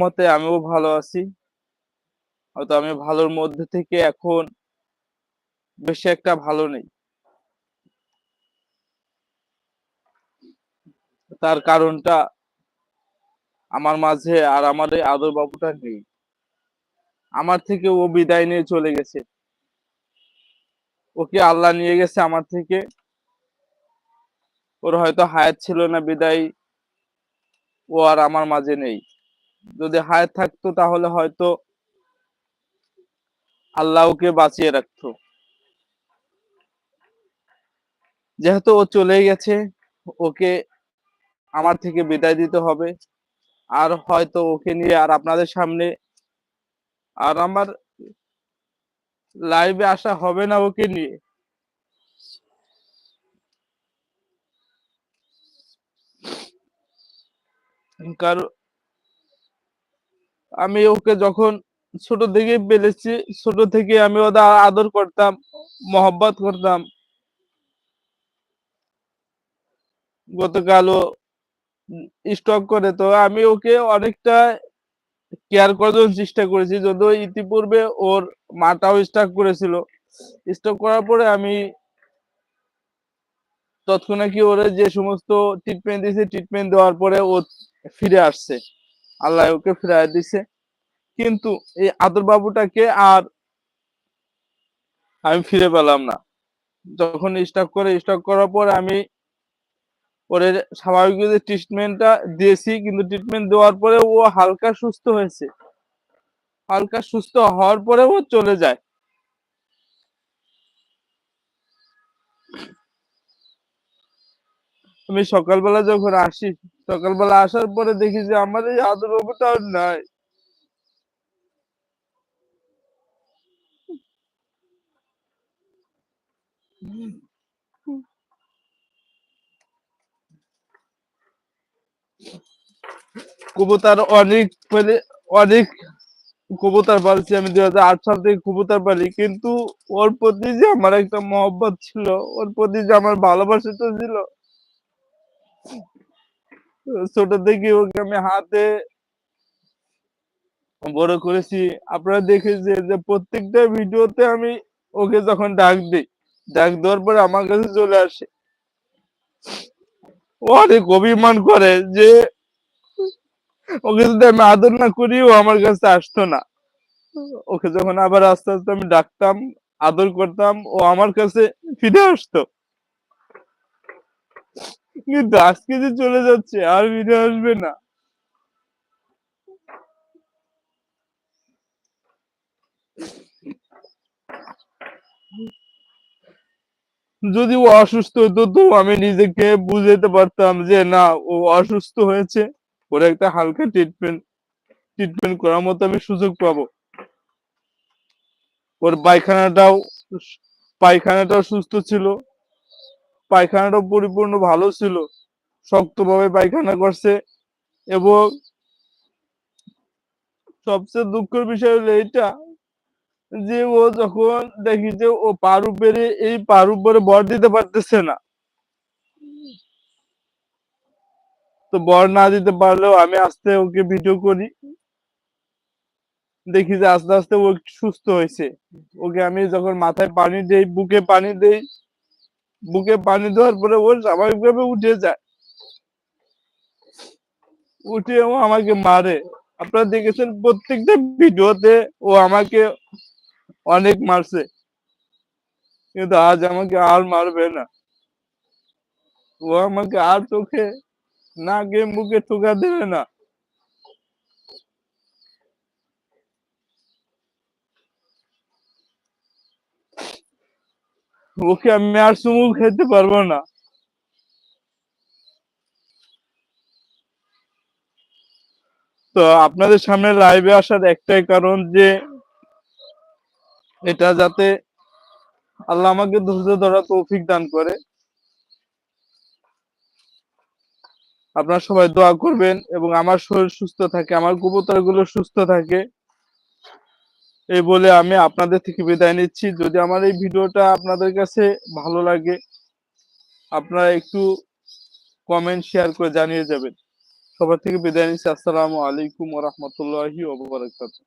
রহমতে আমিও ভালো আছি। হয়তো আমি ভালোর মধ্যে থেকে এখন বেশি একটা ভালো নেই। তার কারণটা আমার মাঝে আর আমার এই আদর বাবুটা নেই। আমার থেকে ও বিদায় নিয়ে চলে গেছে। ওকে আল্লাহ নিয়ে গেছে আমার থেকে। ওর হয়তো হায়াত ছিল না বিদায়। ও আর আমার মাঝে নেই। যদি হায়াত থাকতো, তাহলে হয়তো আল্লাহ ওকে বাঁচিয়ে রাখতো। যেহেতু ও চলে গেছে, ওকে আমার থেকে বিদায় দিতে হবে। আর হয়তো ওকে নিয়ে আর আপনাদের সামনে আর আমার লাইভে আসা হবে না ওকে নিয়ে। কারণ আমি ওকে যখন ছোট থেকে পেলেছি ছোট থেকে আমি ওদের আদর করতাম, মহব্বত করতাম। গতকালও স্টক করে, তো আমি ওকে অনেকটা কেয়ার করার চেষ্টা করেছি, যদিও ইতিপূর্বে ওর মাটাও স্টক করেছিল। স্টক করার পরে আমি তৎক্ষণাৎ কি ওরে যে সমস্ত ট্রিটমেন্ট দিয়েছে ট্রিটমেন্ট দেওয়ার পরে ও ফিরে আসছে। আল্লাহ ওকে ফিরাই দিছে। কিন্তু এই আদর বাবুটাকে আর আমি ফিরে পেলাম না। যখন স্টক করে স্টক করার পর আমি ওরে স্বাভাবিক যে ট্রিটমেন্টটা দিয়েছি, কিন্তু ট্রিটমেন্ট দেওয়ার পরে ও হালকা সুস্থ হয়েছে। হালকা সুস্থ হওয়ার পরে ও চলে যায়। আমি সকালবেলা যখন আসি সকালবেলা আসার পরে দেখি যে আমার এই আদর বাবুটা আর নাই। কবুতর অনেক মানে অনেক কবুতর পালছি আমি দুই হাজার আট সাল থেকে কবুতর পালি, কিন্তু ওর প্রতি যে আমার একটা মহব্বত ছিল, ওর প্রতি যে আমার ভালোবাসাটা ছিল। ছোট থেকে ওকে আমি হাতে বড় করেছি। আপনারা দেখেছি যে প্রত্যেকটা ভিডিওতে আমি ওকে যখন ডাক দিই, ডাক দেওয়ার পরে আমার কাছে চলে আসে। ও অনেক অভিমান করে যে ওকে যদি আমি আদর না করি, ও আমার কাছে আসতো না। ওকে যখন আবার আস্তে আস্তে আমি ডাকতাম, আদর করতাম, ও আমার কাছে ফিরে আসতো। কিন্তু আজকে যে চলে যাচ্ছে আর ফিরে আসবে না। যদি ও অসুস্থ হতো তো আমি নিজেকে বুঝাতে পারতাম যে না, ও অসুস্থ হয়েছে, ওর একটা হালকা ট্রিটমেন্ট ট্রিটমেন্ট করার মতো আমি সুযোগ পাবো। ওর পায়খানাটাও পায়খানাটাও সুস্থ ছিল। পায়খানাটাও পরিপূর্ণ ভালো ছিল, শক্তভাবে পায়খানা করছে এবং সবচেয়ে দুঃখের বিষয় হলো এটা যে ও যখন দেখি যে ও পার উপরে, এই পার উপরে বর দিতে পারতেছে না। তো বর না দিতে পারলেও আমি আস্তে ওকে ভিডিও করি। দেখি যে আস্তে আস্তে ও সুস্থ হয়েছে। ওকে আমি যখন মাথায় পানি দেই, বুকে পানি দেই বুকে পানি দেওয়ার পরে ও স্বাভাবিকভাবে উঠে যায় উঠে ও আমাকে মারে। আপনারা দেখেছেন প্রত্যেকটা ভিডিওতে ও আমাকে অনেক মারছে। কিন্তু আজ আমাকে আর মারবে না। ও আমাকে আর চোখে, নাকে, মুখে ঠোকা দেবে না। ওকে আমি আর চুমু খেতে পারব না। তো আপনাদের সামনে লাইভে আসার একটাই কারণ যে, এটা যাতে আল্লাহ আমাকে ধৈর্য ধরা তৌফিক দান করে। আপনারা সবাই দোয়া করবেন এবং আমার শরীর সুস্থ থাকে, আমারগুলো সুস্থ থাকে। এই বলে আমি আপনাদের থেকে বিদায় নিচ্ছি। যদি আমার এই ভিডিওটা আপনাদের কাছে ভালো লাগে, আপনারা একটু কমেন্ট শেয়ার করে জানিয়ে যাবেন সবার থেকে বিদায় নিচ্ছি। আসসালামু আলাইকুম ওয়া ওবরাকাতু